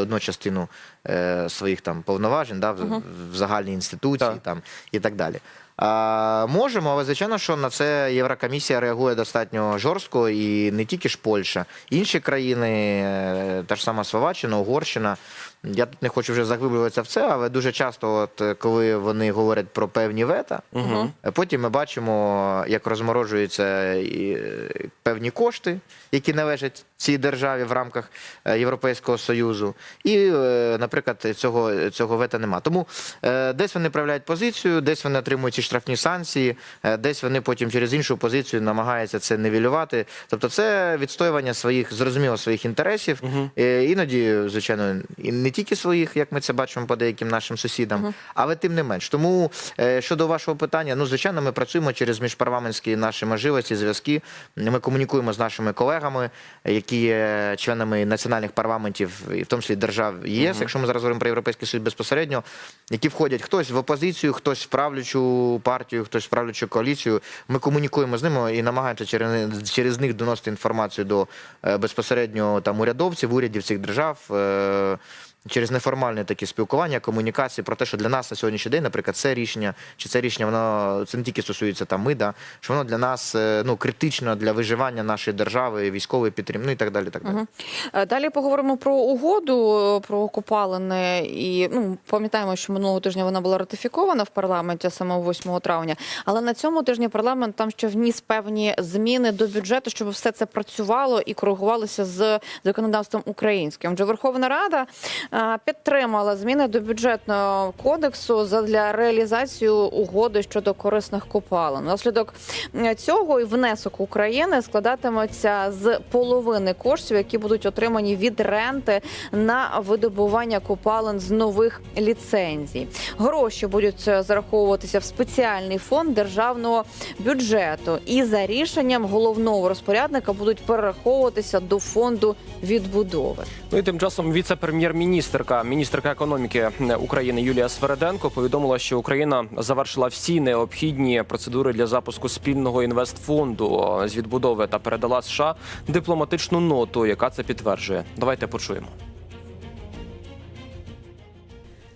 одну частину е, своїх там повноважень да, в, в загальній інституції Так. там, і так далі. А, можемо, але звичайно, що на це Єврокомісія реагує достатньо жорстко, і не тільки ж Польща, інші країни, е, та ж сама Словаччина, Угорщина. Я тут не хочу вже заглиблюватися в це, але дуже часто, от е, коли вони говорять про певні вета, Угу. Е, Потім ми бачимо, як розморожуються і, певні кошти, які належать цій державі в рамках Європейського Союзу. І, наприклад, цього, цього вета нема. Тому десь вони проявляють позицію, десь вони отримують штрафні санкції, е, десь вони потім через іншу позицію намагаються це нивелювати. Тобто, це відстоювання своїх, зрозуміло, своїх інтересів. Е, Іноді, звичайно, і не тільки своїх, як ми це бачимо по деяким нашим сусідам, але тим не менш. Тому е, щодо вашого питання, ну звичайно, ми працюємо через міжпарламентські наші можливості, зв'язки. Ми комунікуємо з нашими колегами, які є членами національних парламентів, і в тому числі держав ЄС, якщо ми зараз говоримо про європейський союз безпосередньо, які входять хтось в опозицію, хтось в правлячу партію, хтось в правлячу коаліцію. Ми комунікуємо з ними і намагаємося через, через них доносити інформацію до е, безпосередньо там урядовців, урядів цих держав. Через неформальне такі спілкування, комунікації про те, що для нас на сьогоднішній день, наприклад, це рішення, чи це рішення, воно це не тільки стосується там МИДа, що воно для нас е, ну критично для виживання нашої держави, військової підтримки, ну і так далі. Так далі. Е, Далі поговоримо про угоду е, про копалини. І ну пам'ятаємо, що минулого тижня вона була ратифікована в парламенті саме 8 травня. Але на цьому тижні парламент там ще вніс певні зміни до бюджету, щоб все це працювало і коригувалося з законодавством українським. Отже, Верховна Рада підтримала зміни до бюджетного кодексу для реалізацію угоди щодо корисних копалин. Внаслідок е, цього і внесок України складатиметься з половини коштів, які будуть отримані від ренти на видобування копалин з нових ліцензій. Гроші будуть е, зараховуватися в спеціальний фонд державного бюджету, і за рішенням головного розпорядника будуть перераховуватися до фонду відбудови. Ну і тим часом віце-прем'єр-міністерка, міністерка економіки України Юлія Свереденко повідомила, що Україна завершила всі необхідні процедури для запуску спільного інвестфонду з відбудови та передала США дипломатичну ноту, яка це підтверджує. Давайте почуємо.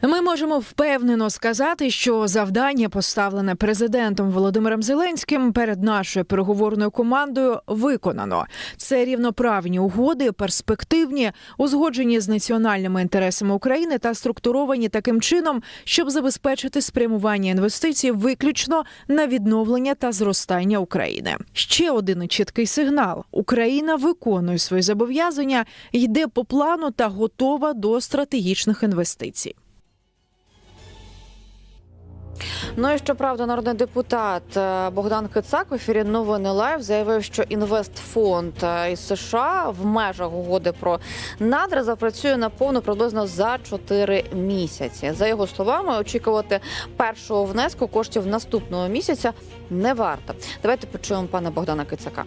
Ми можемо впевнено сказати, що завдання, поставлене президентом Володимиром Зеленським перед нашою переговорною командою, виконано. Це рівноправні угоди, перспективні, узгоджені з національними інтересами України та структуровані таким чином, щоб забезпечити спрямування інвестицій виключно на відновлення та зростання України. Ще один чіткий сигнал: Україна виконує свої зобов'язання, йде по плану та готова до стратегічних інвестицій. Ну і щоправда, народний депутат е, Богдан Кицак в ефірі новини Лайв заявив, що інвестфонд е, із США в межах угоди про надра запрацює наповну приблизно за 4 місяці. За його словами, очікувати першого внеску коштів наступного місяця не варто. Давайте почуємо пана Богдана Кицака.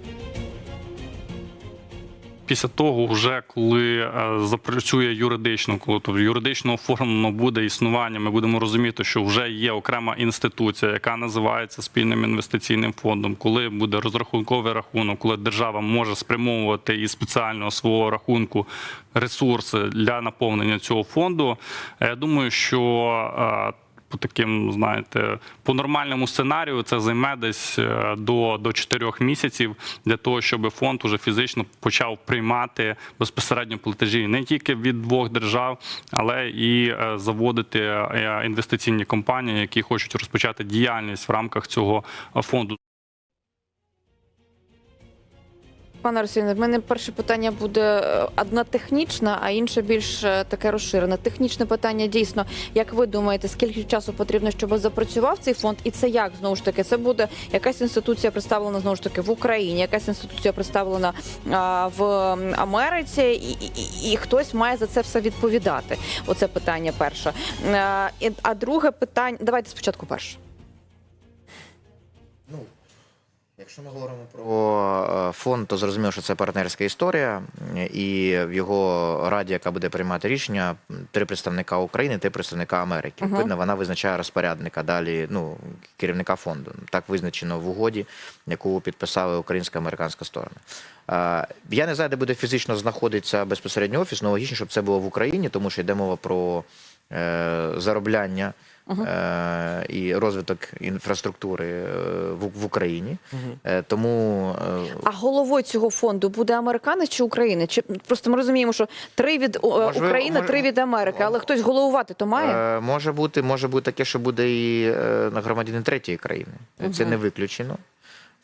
Після того, вже коли е, запрацює юридично, коли тобто юридично оформлено буде існування, ми будемо розуміти, що вже є окрема інституція, яка називається спільним інвестиційним фондом. Коли буде розрахунковий рахунок, коли держава може спрямовувати із спеціального свого рахунку ресурси для наповнення цього фонду. Я думаю, що е, по таким, знаєте, по нормальному сценарію це займе десь е, до, до 4 місяців для того, щоб фонд уже фізично почав приймати безпосередньо платежі не тільки від двох держав, але і е, заводити е, інвестиційні компанії, які хочуть розпочати діяльність в рамках цього фонду. Пане Росіне, в мене перше питання буде е, одна технічна, а інше більш е, таке розширене. Технічне питання дійсно, як ви думаєте, скільки часу потрібно, щоб запрацював цей фонд? І це як знову ж таки? Це буде якась інституція представлена знову ж таки в Україні, якась інституція представлена а, в Америці, і, і, і, хтось має за це все відповідати. Оце питання перше. А, і- а друге питання, давайте спочатку перше. Якщо ми говоримо про е, фонд, то зрозуміло, що це партнерська історія, і в його раді, яка буде приймати рішення, три представника України, три представника Америки. Відповідно, вона визначає розпорядника далі, ну керівника фонду. Так визначено в угоді, яку підписали українська американська сторони. Е, Я не знаю, де буде фізично знаходитися безпосередньо офіс, але логічно, щоб це було в Україні, тому що йде мова про е, заробляння. е, І розвиток інфраструктури е, в, в Україні, Е, тому е, А головою цього фонду буде американець чи України? Чи просто ми розуміємо, що три від Можливо, України, може- три від Америки, але хтось головувати то має? Е, може бути, може бути таке, що буде і е, громадянин третьої країни. Це не виключено.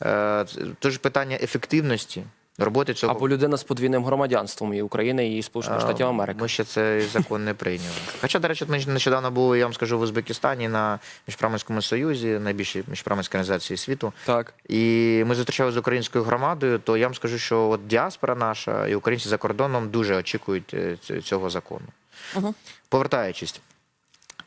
Е, Тож питання ефективності роботи цього Або людина з подвійним громадянством і України, і Сполучених Штатів Америки. Ми ще цей закон не прийняли. Хоча, до речі, ми нещодавно були, я вам скажу, в Узбекистані на міжпарламентському союзі, найбільшій міжпарламентській організації світу. Так. І ми зустрічалися з українською громадою, то я вам скажу, що от діаспора наша і українці за кордоном дуже очікують е, цього закону. Мгм. Повертаючись.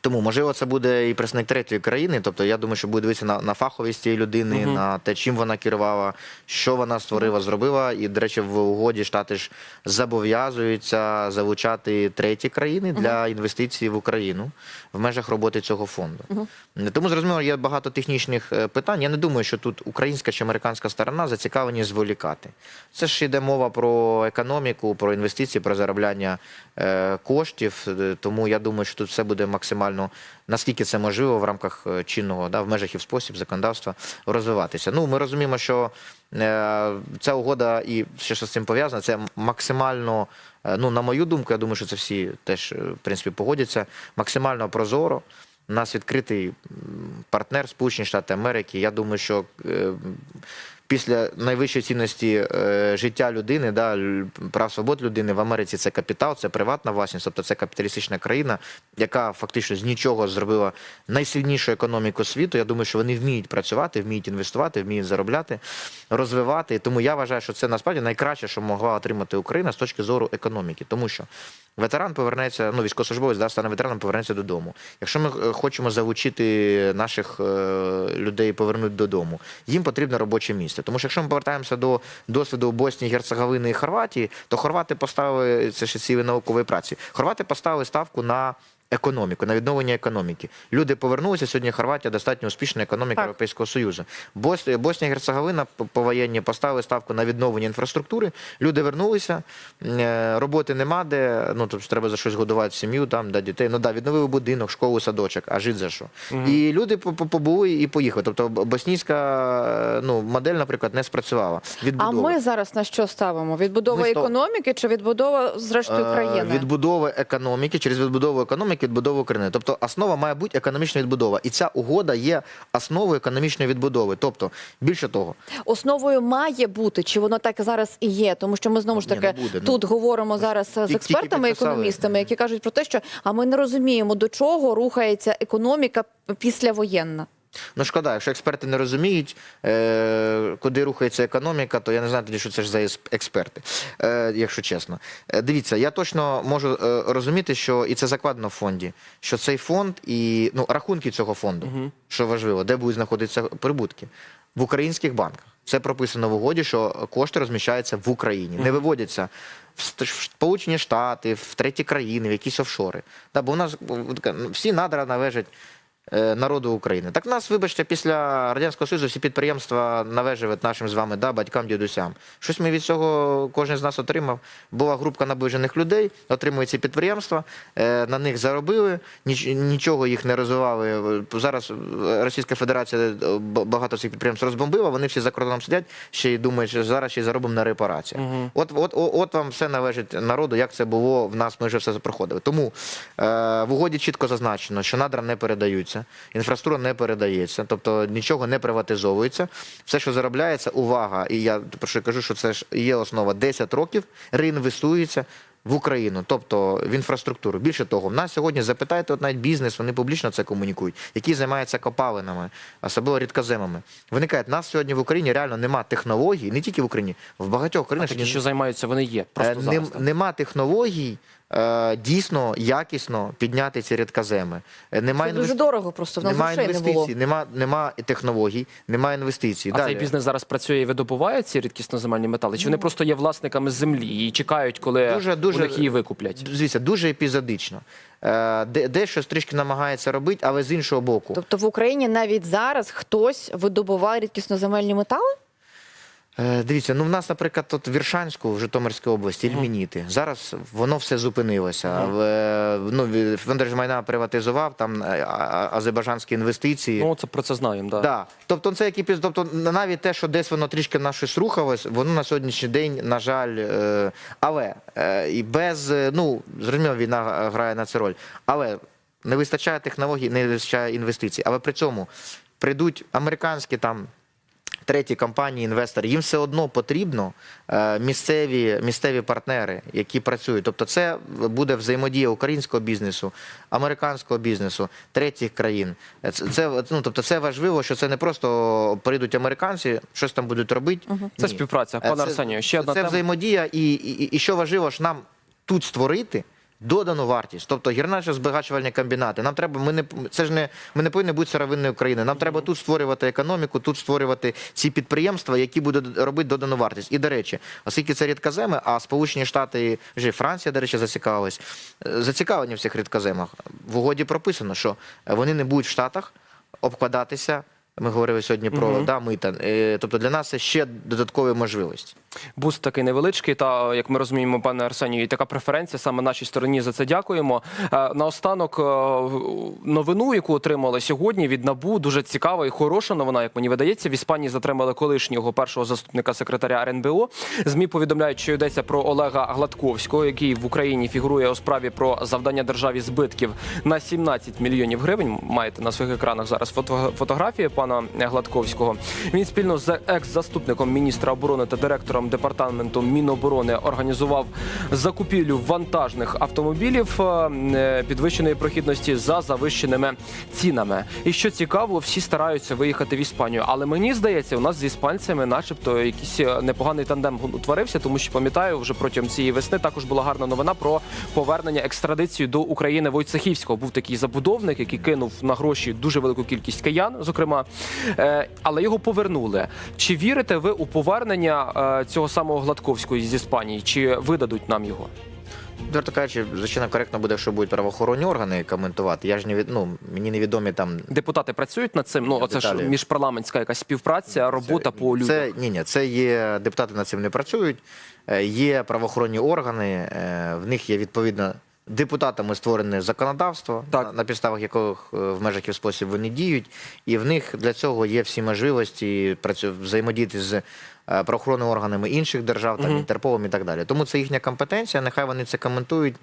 Тому, можливо, це буде і представник третьої країни. Тобто, я думаю, що буде дивитися на, на фаховість цієї людини, Мгм. на те, чим вона керувала, що вона створила, зробила. І, до речі, в угоді штати ж зобов'язуються залучати треті країни для інвестицій в Україну в межах роботи цього фонду. Тому зрозуміло, є багато технічних е, питань. Я не думаю, що тут українська чи американська сторона зацікавлені зволікати. Це ж йде мова про економіку, про інвестиції, про заробляння е, коштів. Е, Тому я думаю, що тут все буде максимально наскільки це можливо в рамках е, чинного, да, в межах і в спосіб законодавства розвиватися. Ну, ми розуміємо, що е, ця угода і ще що з цим пов'язано, це максимально, е, ну, на мою думку, я думаю, що це всі теж е, в принципі погодяться, максимально прозоро. У нас відкритий партнер Сполучені Штати Америки. Я думаю, що після найвищої цінності е, життя людини, да, прав свобод людини в Америці це капітал, це приватна власність, тобто це капіталістична країна, яка фактично з нічого зробила найсильнішу економіку світу. Я думаю, що вони вміють працювати, вміють інвестувати, вміють заробляти, розвивати. Тому я вважаю, що це насправді найкраще, що могла отримати Україна з точки зору економіки, тому що. Ветеран повернеться, ну військовослужбовець да, стане ветераном, повернеться додому. Якщо ми е, хочемо залучити наших е, людей повернути додому, їм потрібно робоче місце. Тому що якщо ми повертаємося до досвіду Боснії, Герцеговини і Хорватії, то хорвати поставили це ще ціли наукової праці. Хорвати поставили ставку на. Економіку, на відновлення економіки. Люди повернулися. Сьогодні Хорватія достатньо успішна економіка Так. Європейського Союзу. Бос- Боснія і Герцеговина по- повоєнні поставили ставку на відновлення інфраструктури. Люди вернулися, е, роботи нема де. Ну тобто треба за щось годувати сім'ю, там да, дітей. Ну да, відновили будинок, школу, садочок, а жити за що? І люди по- по- побули і поїхали. Тобто боснійська е, ну, модель, наприклад, не спрацювала. А ми зараз на що ставимо? Відбудова економіки чи відбудова зрештою Е, країни? Відбудови економіки через відбудову економіки, відбудову України. Тобто основа має бути економічна відбудова. І ця угода є основою економічної відбудови. Тобто, більше того, Основою має бути, чи воно так зараз і є, тому що ми знову ж таки Ні, буде, ну. тут говоримо зараз з експертами, економістами, які кажуть про те, що а ми не розуміємо до чого рухається економіка післявоєнна. Ну шкода, якщо експерти не розуміють, е, куди рухається економіка, то я не знаю тоді, що це ж за експерти, е, якщо чесно. Е, дивіться, я точно можу е, розуміти, що і це закладено в фонді, що цей фонд і ну, рахунки цього фонду, що важливо, де будуть знаходитися прибутки, в українських банках. Це прописано в угоді, що кошти розміщаються в Україні, не виводяться в Сполучені Штати, в треті країни, в якісь офшори. Да, бо у нас всі надра належать народу України. Так в нас, вибачте, після Радянського Союзу всі підприємства належать нашим з вами да, батькам, дідусям. Щось ми від цього кожен з нас отримав. Була група наближених людей, отримують ці підприємства, е, на них заробили, нічого їх не розвивали. Е, Зараз е, Російська Федерація е, багато цих підприємств розбомбила, вони всі за кордоном сидять ще й думають, що зараз ще й заробимо на репараціях. От, от, от, от вам все належить народу, як це було в нас, ми вже все проходили. Тому е, в угоді чітко зазначено, що надра не передаються, інфраструктура не передається, тобто нічого не приватизовується. Все, що заробляється, увага, і я про що кажу, що це ж є основа 10 років, реінвестується. В Україну, тобто в інфраструктуру. Більше того, в нас сьогодні запитайте, от навіть бізнес, вони публічно це комунікують, які займаються копалинами, особливо рідкоземами. Виникає, в нас сьогодні в Україні реально нема технологій, не тільки в Україні, в багатьох країнах Такі, що займаються, вони є. Е, Просто нем- зараз. нема технологій е, дійсно якісно підняти ці рідкоземи. Е, Немає Це дуже інвес- дорого просто, в нас немає грошей не було. інвестицій, нема, нема технологій, немає інвестицій. А Далі. цей бізнес зараз працює і видобуває ці рідкісноземельні метали? Чи вони просто є власниками землі і чекають, коли Ну. Дуже- дуже- у них її викуплять? Звісно, дуже епізодично. Е, Дещо трішки намагається робити, але з іншого боку. Тобто в Україні навіть зараз хтось видобуває рідкісноземельні метали? Е, Дивіться, ну в нас, наприклад, тут Віршанську, в Житомирській області, Ільмініти. Зараз воно все зупинилося. В- Ну, фонд держмайна приватизував там е, азербайджанські інвестиції. Ну це про це знаємо. Да. Да. Тобто це який тобто навіть те, що десь воно трішки на щось рухалось, воно на сьогоднішній день, на жаль, е, але е, і без е, ну зрозуміло, війна грає на це роль, але не вистачає технологій, не вистачає інвестицій. Але при цьому прийдуть американські там. Треті компанії, інвестори, їм все одно потрібно е, місцеві, місцеві партнери, які працюють. Тобто, це буде взаємодія українського бізнесу, американського бізнесу, третіх країн. Е, Це, це ну, тобто, це важливо, що це не просто прийдуть американці, щось там будуть робити. Це співпраця. Е, Пане Арсенію, ще одна це тема. взаємодія, і, і, і що важливо ж нам тут створити. Додану вартість, тобто гірничо збагачувальні комбінати. Нам треба, ми не це ж не ми не повинні бути сировинною країною. Нам треба тут створювати економіку, тут створювати ці підприємства, які будуть робити додану вартість. І до речі, оскільки це рідкоземи, а Сполучені Штати вже Франція, до речі, зацікавилась, е, зацікавлені в цих рідкоземах. В угоді прописано, що вони не будуть в Штатах обкладатися. Ми говорили сьогодні про Мгм. да, мита. Е, Тобто для нас це ще додаткові можливості. Буст такий невеличкий, та як ми розуміємо, пане Арсенію, і така преференція саме нашій стороні за це дякуємо. Е, Наостанок е, новину, яку отримали сьогодні від НАБУ, дуже цікава і хороша новина, як мені видається. В Іспанії затримали колишнього першого заступника секретаря РНБО. Змі повідомляють, що йдеться про Олега Гладковського, який в Україні фігурує у справі про завдання державі збитків на 17 мільйонів гривень. Маєте на своїх екранах зараз фото фотографії пана Гладковського. Він спільно з екс-заступником міністра оборони та директором департаменту Міноборони організував закупівлю вантажних автомобілів е, підвищеної прохідності за завищеними цінами. І що цікаво, всі стараються виїхати в Іспанію. Але мені здається, у нас з іспанцями, начебто, якийсь е, непоганий тандем утворився, тому що пам'ятаю, вже протягом цієї весни також була гарна новина про повернення екстрадицію до України Войцехівського. Був такий забудовник, який кинув на гроші дуже велику кількість киян, зокрема, Е, але його повернули. Чи вірите ви у повернення е, цього самого Гладковського з Іспанії? Чи видадуть нам його? Відверто кажучи, звичайно, коректно буде, що будуть правоохоронні органи коментувати. Я ж не від, ну, мені невідомі там. Депутати працюють над цим. Ну оце ж міжпарламентська якась співпраця, робота по людях. Це ні, ні, це є депутати над цим не працюють. е, Є правоохоронні органи, е, в них є відповідно. Депутатами створене законодавство, Так. на, на підставах яких е, в межах і в спосіб вони діють, і в них для цього є всі можливості працю взаємодіяти з е, правоохоронними органами інших держав, там Мгм. Інтерполом і так далі. Тому це їхня компетенція. Нехай вони це коментують.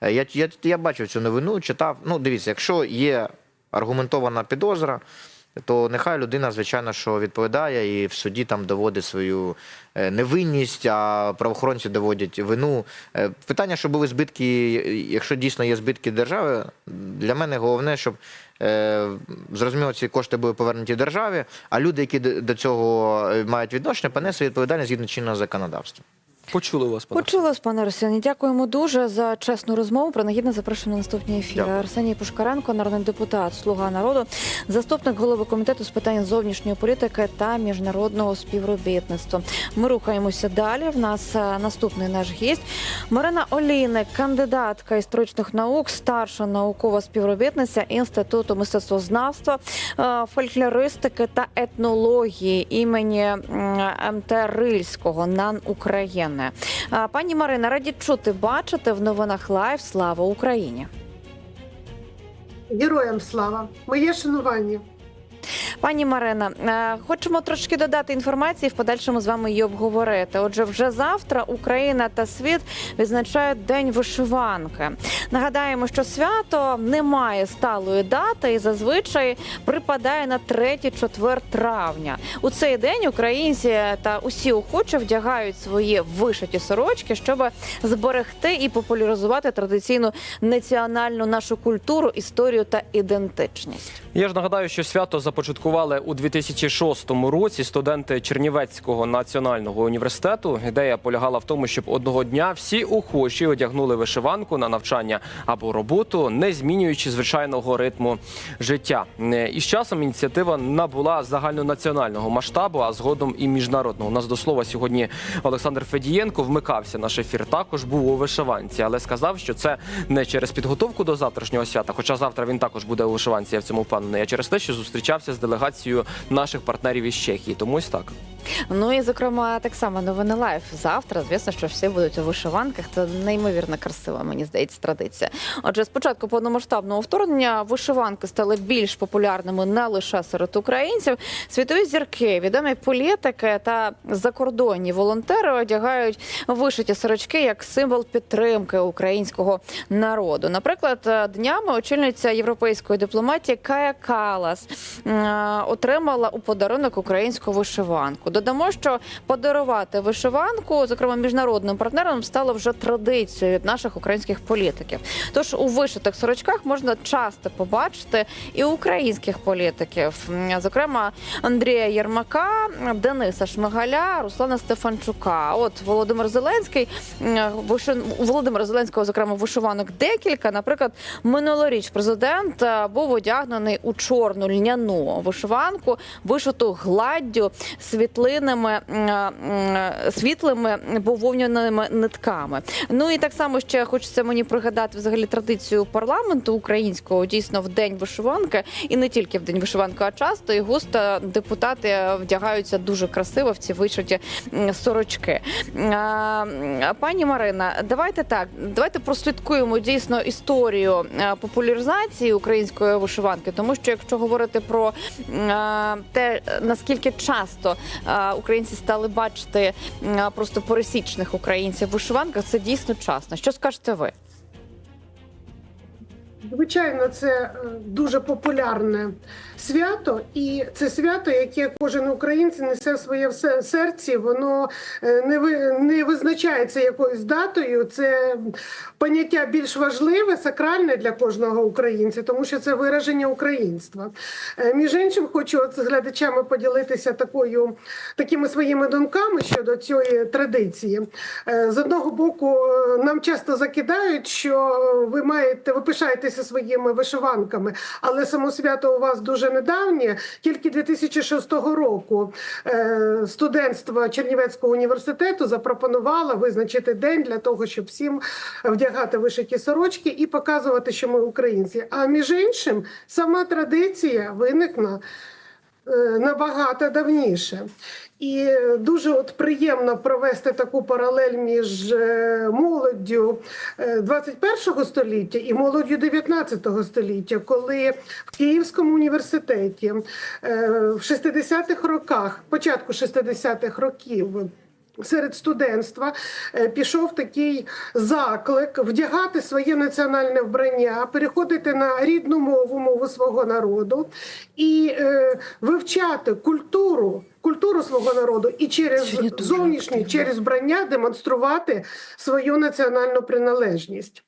Е, Я, я, я бачив цю новину, читав. Ну, дивіться, якщо є аргументована підозра, то нехай людина, звичайно, що відповідає і в суді там доводить свою е, невинність, а правоохоронці доводять вину. Е, Питання, що були збитки, якщо дійсно є збитки держави, для мене головне, щоб е, зрозуміло, ці кошти були повернуті державі, а люди, які до цього мають відношення, понесли відповідальність згідно чинного законодавства. Почули вас, пане. Почула вас, пане Арсені. Дякуємо дуже за чесну розмову. Принагідно запрошуємо на наступні ефіри. Дякую. Арсеній Пушкаренко, народний депутат, слуга народу, заступник голови комітету з питань зовнішньої політики та міжнародного співробітництва. Ми рухаємося далі. В нас е, наступний наш гість Марина Олійник, кандидатка історичних наук, старша наукова співробітниця інституту мистецтвознавства, е, фольклористики та етнології імені МТ Рильського НАН України. А, Пані Марина, раді чути бачити в новинах Лайв. Слава Україні! Героям слава! Моє шанування. Пані Марина, е, хочемо трошки додати інформації, в подальшому з вами її обговорити. Отже, вже завтра Україна та світ відзначають День вишиванки. Нагадаємо, що свято не має сталої дати і зазвичай припадає на 3-4 травня. У цей день українці та усі охочі вдягають свої вишиті сорочки, щоб зберегти і популяризувати традиційну національну нашу культуру, історію та ідентичність. Я ж нагадаю, що свято започатковано започаткували у 2006 році студенти Чернівецького національного університету. Ідея полягала в тому, щоб одного дня всі охочі одягнули вишиванку на навчання або роботу, не змінюючи звичайного ритму життя. І з часом ініціатива набула загальнонаціонального масштабу, а згодом і міжнародного. У нас до слова сьогодні Олександр Федієнко вмикався наш ефір. Також був у вишиванці, але сказав, що це не через підготовку до завтрашнього свята. Хоча завтра він також буде у вишиванці, я в цьому впевнений. А через те, що зустрічався з делегацією наших партнерів із Чехії. Тому ось так. Ну і зокрема, так само новини лайф. Завтра, звісно, що всі будуть у вишиванках. Це неймовірно красива, мені здається, традиція. Отже, спочатку повномасштабного вторгнення вишиванки стали більш популярними не лише серед українців. Світові зірки, відомі політики та закордонні волонтери одягають вишиті сорочки як символ підтримки українського народу. Наприклад, днями очільниця європейської дипломатії Кая Калас е, отримала у подарунок українську вишиванку. Додамо, що подарувати вишиванку, зокрема міжнародним партнерам, стало вже традицією наших українських політиків. Тож у вишитих сорочках можна часто побачити і українських політиків, зокрема Андрія Єрмака, Дениса Шмигаля, Руслана Стефанчука. От Володимир Зеленський м, виши... у Володимира Зеленського, зокрема, вишиванок декілька. Наприклад, минулоріч президент е, був одягнений у чорну льняну вишиванку, вишиту гладдю світлинами м, світлими бововняними нитками. Ну і так само ще хочеться мені пригадати взагалі традицію парламенту українського дійсно в день вишиванки, і не тільки в день вишиванки, а часто і густо депутати вдягаються дуже красиво в ці вишиті сорочки. Пані Марина, давайте так, давайте прослідкуємо дійсно історію е, популяризації української вишиванки, тому що якщо говорити про е, те, наскільки часто е, українці стали бачити просто пересічних українців в вишиванках, це дійсно часно. Що скажете ви? Звичайно, це е, дуже популярне свято, і це свято, яке кожен українець несе в своє серці. Воно е, не ви- не визначається якоюсь датою. Це поняття більш важливе, сакральне для кожного українця, тому що це вираження українства. Е, Між іншим, хочу з глядачами поділитися такою такими своїми думками щодо цієї традиції. З одного боку, нам часто закидають, що ви маєте ви пишаєтеся своїми вишиванками, але само свято у вас дуже недавнє. Тільки 2006 року е, студентство Чернівецького університету запропонувало визначити день для того, щоб всім вдягати вишиті сорочки і показувати, що ми українці. А між іншим, сама традиція виникла набагато давніше. І дуже от приємно провести таку паралель між е, молоддю е, 21 століття і молоддю 19 століття, коли в Київському університеті е, в 60-х роках, початку 60-х років. Серед студентства е, пішов такий заклик вдягати своє національне вбрання, переходити на рідну мову, мову свого народу і е, вивчати культуру, культуру свого народу і через зовнішнє, через вбрання демонструвати свою національну приналежність.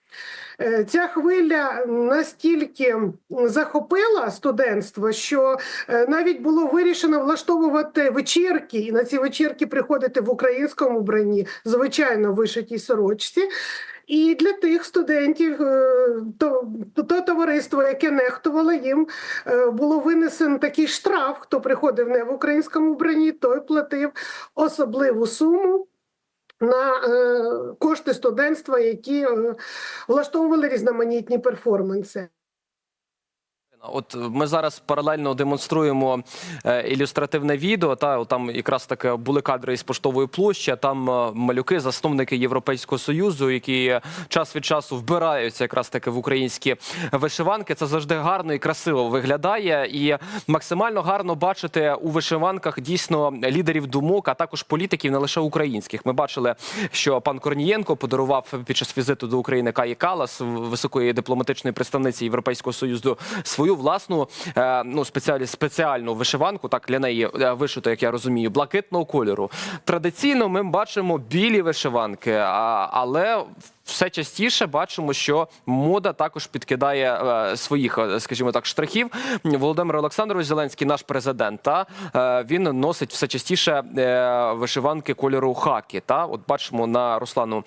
Е, Ця хвиля настільки захопила студентство, що е, навіть було вирішено влаштовувати вечірки, і на ці вечірки приходити в українському бранні, звичайно, вишитій сорочці. І для тих студентів, е, то, то товариство, яке нехтувало їм, було винесен такий штраф. Хто приходив не в українському вбранні, той платив особливу суму на е, кошти студентства, які е, влаштовували різноманітні перформанси. От ми зараз паралельно демонструємо е, ілюстративне відео. Та там якраз таки були кадри із поштової площі. Там е, малюки, засновники Європейського союзу, які час від часу вбираються якраз таки в українські вишиванки. Це завжди гарно і красиво виглядає, і максимально гарно бачити у вишиванках дійсно лідерів думок, а також політиків, не лише українських. Ми бачили, що пан Корнієнко подарував під час візиту до України Каї Калас, високої дипломатичної представниці Європейського союзу, свою власну е, ну спеціалі, спеціальну вишиванку. Так для неї е, вишито, як я розумію, блакитного кольору. Традиційно ми бачимо білі вишиванки, але все частіше бачимо, що мода також підкидає е, своїх, е, скажімо так, штрихів. Володимир Олександрович Зеленський, наш президент, та е, він носить все частіше вишиванки кольору хакі. Та от бачимо на Руслану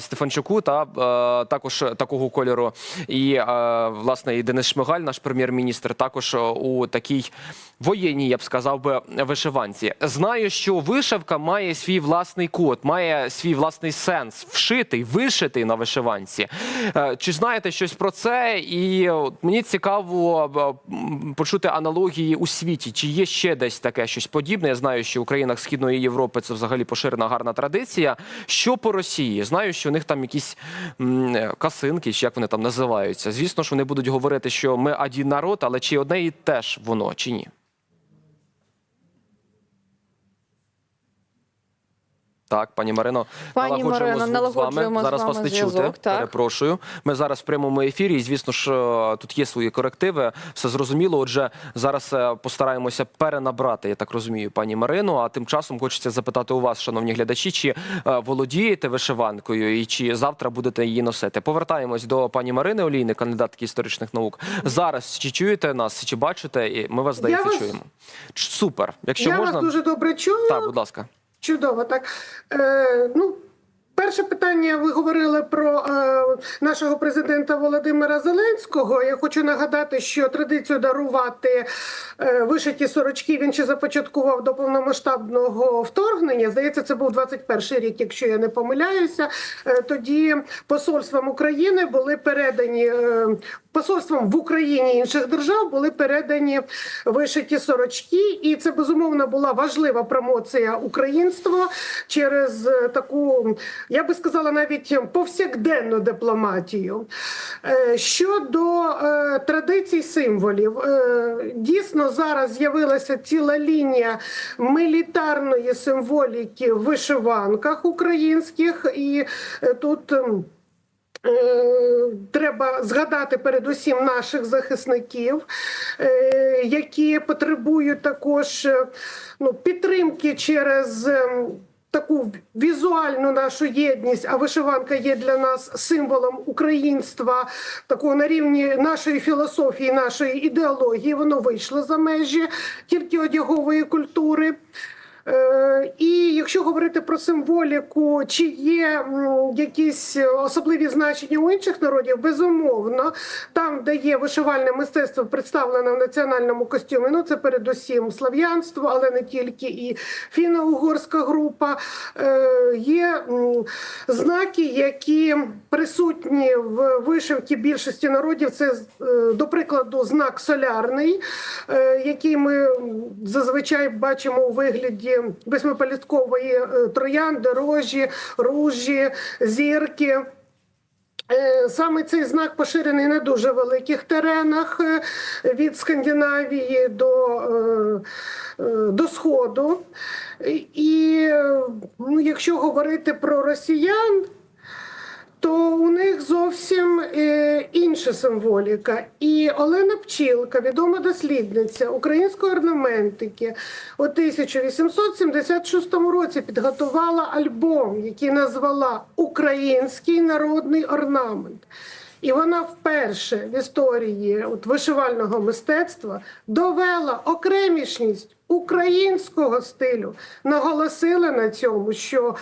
Стефанчуку, та також такого кольору. І власне і Денис Шмигаль, наш прем'єр-міністр, також у такій воєнній, я б сказав би, вишиванці. Знаю, що вишивка має свій власний код, має свій власний сенс, вшитий, вишитий на вишиванці. Е, Чи знаєте щось про це? І мені цікаво е, почути аналогії у світі. Чи є ще десь таке щось подібне? Я знаю, що в країнах Східної Європи це взагалі поширена гарна традиція. Що по Росії? Знаю, що у них там якісь касинки, чи як вони там називаються. Звісно ж, вони будуть говорити, що ми один народ, але чи одне і теж воно, чи ні? Так, пані Марино, Пані налагоджуємо Марино, налагоджуємо з з вами. Зараз вами вас не чути. так. Перепрошую. Ми зараз в прямому ефірі, і звісно ж е, тут є свої корективи. Все зрозуміло. Отже, зараз е, постараємося перенабрати, я так розумію, пані Марину. А тим часом хочеться запитати у вас, шановні глядачі, чи е, володієте вишиванкою і чи завтра будете її носити? Повертаємось до пані Марини Олійни, кандидатки історичних наук. Зараз чи чуєте нас, чи бачите? І Ми вас здається вас- чуємо. Ч- Супер. Якщо Я можна, вас дуже добре чую. так, будь ласка. Чудово, так. Е, ну, перше питання ви говорили про е, нашого президента Володимира Зеленського. Я хочу нагадати, що традицію дарувати е, вишиті сорочки він ще започаткував до повномасштабного вторгнення. Здається, це був 21 рік, якщо я не помиляюся. Е, тоді посольствам України були передані. Е, Посольствам в Україні інших держав були передані вишиті сорочки, і це безумовно була важлива промоція українства через е, таку, я би сказала, навіть повсякденну дипломатію. Е, Щодо е, традицій символів, дійсно зараз з'явилася ціла лінія мілітарної символіки в вишиванках українських, і тут. Е, Треба згадати передусім наших захисників, е, які потребують також е, ну, підтримки через таку візуальну нашу єдність. А вишиванка є для нас символом українства, такого на рівні нашої філософії, нашої ідеології. Воно вийшло за межі тільки одягової культури. Е, І якщо говорити про символіку, чи є якісь особливі значення у інших народів, безумовно, там, де є вишивальне мистецтво представлене в національному костюмі, ну це передусім слав'янство, але не тільки і фіно-угорська група. Е, Є знаки, які присутні в вишивці більшості народів. Це, е, до прикладу, знак солярний, який ми зазвичай бачимо у вигляді восьмиполіткової е, троянди, рожі, ружі, зірки. Е, Саме цей знак поширений на дуже великих теренах е, від Скандинавії до, до Сходу. І ну, якщо говорити про росіян, то у них зовсім е, інша символіка. І Олена Пчілка, відома дослідниця української орнаментики, у 1876 році підготувала альбом, який назвала Український народний орнамент. І вона вперше в історії от, вишивального мистецтва довела окремішність українського стилю, наголосила на цьому, що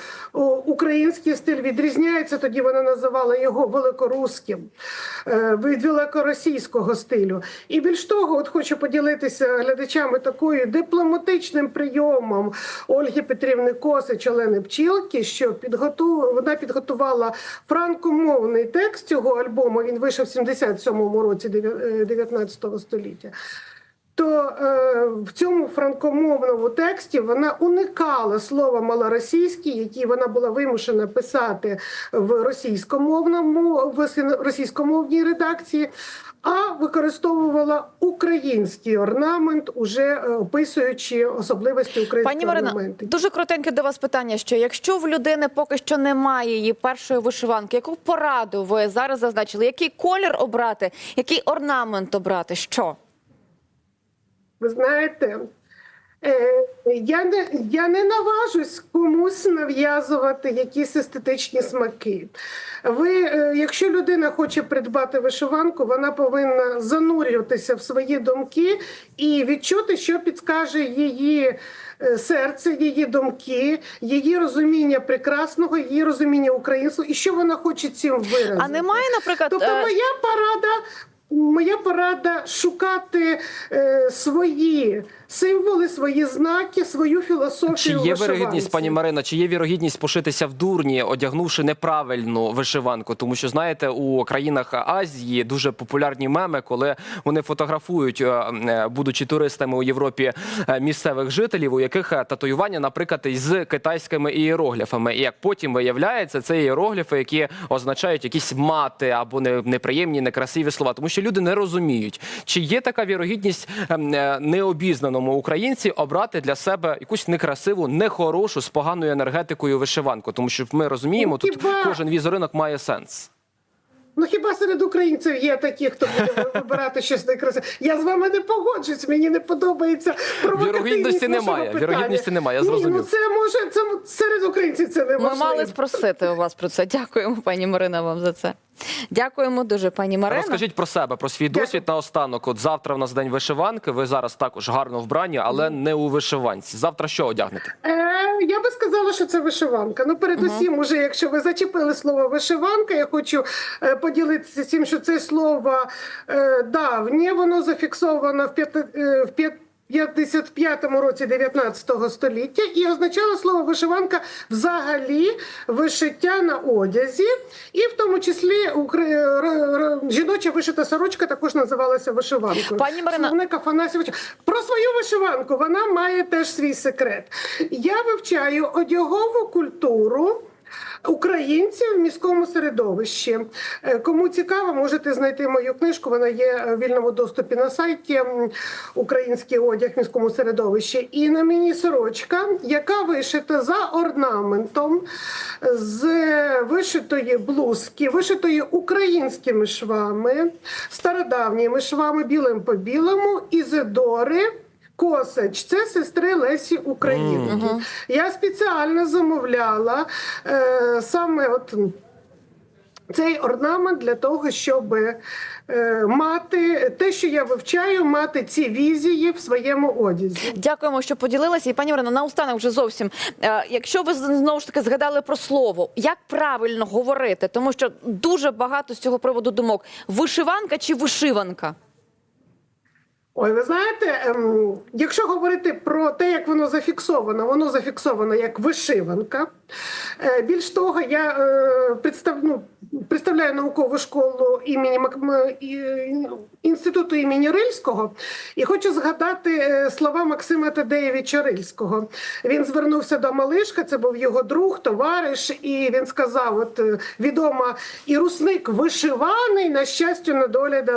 український стиль відрізняється. Тоді вона називала його великоруським е, від великоросійського стилю. І більш того, от хочу поділитися глядачами такою дипломатичним прийомом Ольги Петрівни Косич, Олени Пчілки, що підготу... вона підготувала франкомовний текст цього альбому. Він вийшов в 77-му році 19 століття то е, в цьому франкомовному тексті вона уникала слова малоросійський, який вона була вимушена писати в російськомовному в російськомовній редакції, а використовувала український орнамент, уже е, описуючи особливості української Пані Марина, дуже коротеньке до вас питання. Що якщо в людини поки що немає її першої вишиванки, яку пораду ви зараз зазначили? Який колір обрати, який орнамент обрати? Що? Ви знаєте, Е, Я не, я не наважусь комусь нав'язувати якісь естетичні смаки. Ви, е, якщо людина хоче придбати вишиванку, вона повинна занурюватися в свої думки і відчути, що підскаже її е, серце, її думки, її розуміння прекрасного, її розуміння українства, і що вона хоче цим виразити. А немає, наприклад, Тобто, моя порада. Моя порада шукати е, свої символи, свої знаки, свою філософію. Чи є вишиванці. вірогідність, пані Марина, чи є вірогідність пошитися в дурні, одягнувши неправильну вишиванку? Тому що знаєте, у країнах Азії дуже популярні меми, коли вони фотографують, е, е, будучи туристами у Європі, е, місцевих жителів, у яких татуювання, наприклад, з китайськими ієрогліфами. І як потім виявляється, це ієрогліфи, які означають якісь мати або не- неприємні, некрасиві слова, тому що люди не розуміють, чи є така вірогідність ем, е, українці обрати для себе якусь некрасиву, нехорошу з поганою енергетикою вишиванку, тому що ми розуміємо, тут кожен візерунок має сенс. Ну хіба серед українців є такі, хто буде вибирати щось некрасиве? Я з вами не погоджуюсь, мені не подобається провокативність Вірогідності немає, вірогідності немає, я Ні, ну це може це серед українців це не Ми мали спросити у вас про це. Дякуємо, пані Марина, вам за це. Дякуємо дуже, пані Марина. Розкажіть про себе, про свій Дякую. досвід наостанок. От завтра в нас день вишиванки. Ви зараз також гарно вбрані, але не у вишиванці. Завтра що одягнете? Е, я би сказала, що це вишиванка. Ну, передусім, уже якщо ви зачепили слово вишиванка, я хочу е, поділитися цим, що це слово е, давнє, воно зафіксовано в п'яти е, в 55-му році 19 століття і означало слово вишиванка взагалі вишиття на одязі, і в тому числі р- жіноча вишита сорочка також називалася вишиванкою. Пані Марина- Афанасьович. Про свою вишиванку вона має теж свій секрет. Я вивчаю одягову культуру. Українців в міському середовищі. Е, Кому цікаво, можете знайти мою книжку. Вона є в вільному доступі на сайті Український одяг в міському середовищі. І на мені сорочка, яка вишита за орнаментом з вишитої блузки, вишитої українськими швами, стародавніми швами, білим по білому, Ізидори. Косач, це сестри Лесі Українки. Я спеціально замовляла е, саме от цей орнамент для того, щоб е, мати те, що я вивчаю, мати ці візії в своєму одязі. Дякуємо, що поділилися. І пані Марина, наостанок вже зовсім. е, Якщо ви знову ж таки згадали про слово, як правильно говорити, тому що дуже багато з цього приводу думок: вишиванка чи вишиванка? Ой, ви знаєте, ем, якщо говорити про те, як воно зафіксовано, воно зафіксовано як вишиванка. Е, більш того, я е, представ, ну, представляю наукову школу імені інституту імені Рильського і хочу згадати е, слова Максима Тадеєвича Рильського. Він звернувся до Малишка, це був його друг, товариш, і він сказав: от відома і русник вишиваний, на щастя, на доля